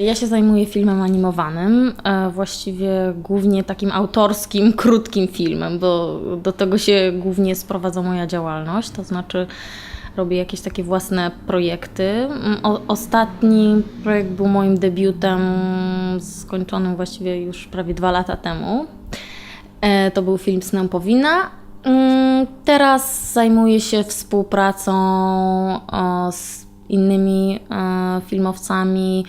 Ja się zajmuję filmem animowanym, e, właściwie głównie takim autorskim, krótkim filmem, bo do tego się głównie sprowadza moja działalność, to znaczy robię jakieś takie własne projekty. Mm, O, ostatni projekt był moim debiutem, skończonym właściwie już prawie dwa lata temu. E, To był film Snępowina. Mm, Teraz zajmuję się współpracą o, z innymi e, filmowcami.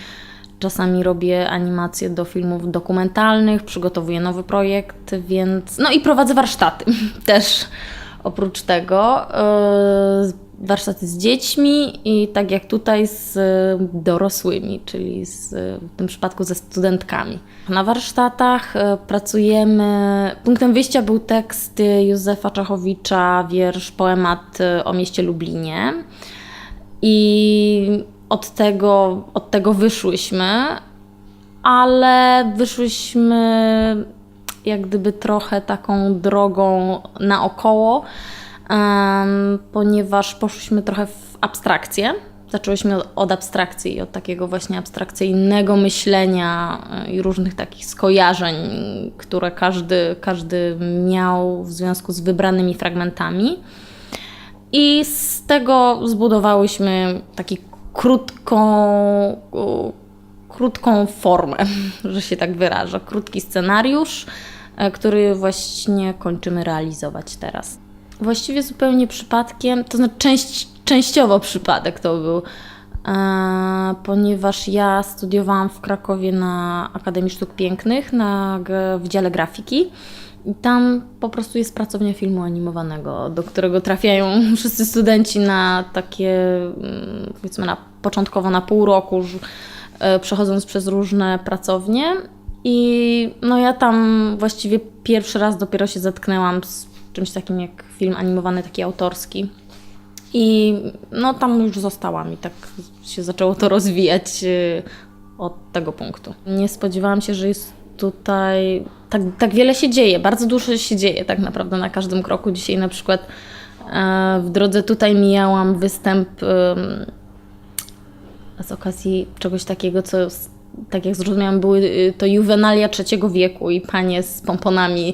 Czasami robię animacje do filmów dokumentalnych, przygotowuję nowy projekt, więc. No i prowadzę warsztaty też oprócz tego. e, Warsztaty z dziećmi i tak jak tutaj z dorosłymi, czyli z, w tym przypadku ze studentkami. Na warsztatach e, pracujemy. Punktem wyjścia był tekst Józefa Czachowicza, wiersz, poemat e, o mieście Lublinie. I od tego, od tego wyszłyśmy, ale wyszłyśmy jak gdyby trochę taką drogą naokoło, em, ponieważ poszłyśmy trochę w abstrakcję. Zaczęłyśmy od, od abstrakcji od takiego właśnie abstrakcyjnego myślenia e, i różnych takich skojarzeń, które każdy, każdy miał w związku z wybranymi fragmentami. I z tego zbudowałyśmy taki krótką, krótką formę, że się tak wyrażę, krótki scenariusz, e, który właśnie kończymy realizować teraz. Właściwie zupełnie przypadkiem, to znaczy część, częściowo przypadek to był, ponieważ ja studiowałam w Krakowie na Akademii Sztuk Pięknych na g- Wydziale Grafiki. I tam po prostu jest pracownia filmu animowanego, do którego trafiają wszyscy studenci na takie, mm, powiedzmy, na, początkowo na pół roku, e, przechodząc przez różne pracownie. I no ja tam właściwie pierwszy raz dopiero się zetknęłam z czymś takim jak film animowany, taki autorski. I no tam już zostałam i tak się zaczęło to rozwijać y, od tego punktu. Nie spodziewałam się, że jest tutaj tak, tak wiele się dzieje, bardzo dużo się dzieje tak naprawdę na każdym kroku. Dzisiaj na przykład e, w drodze tutaj mijałam występ z okazji czegoś takiego, co tak jak zrozumiałam, były y, to juwenalia trzeciego wieku i panie z pomponami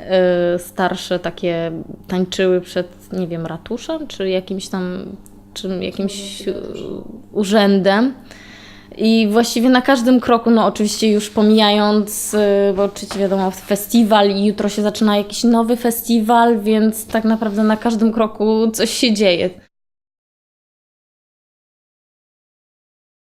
y, starsze takie tańczyły przed, nie wiem, ratuszem, czy jakimś tam, czy jakimś y, urzędem. I właściwie na każdym kroku, no oczywiście już pomijając, bo oczywiście wiadomo, festiwal i jutro się zaczyna jakiś nowy festiwal, więc tak naprawdę na każdym kroku coś się dzieje.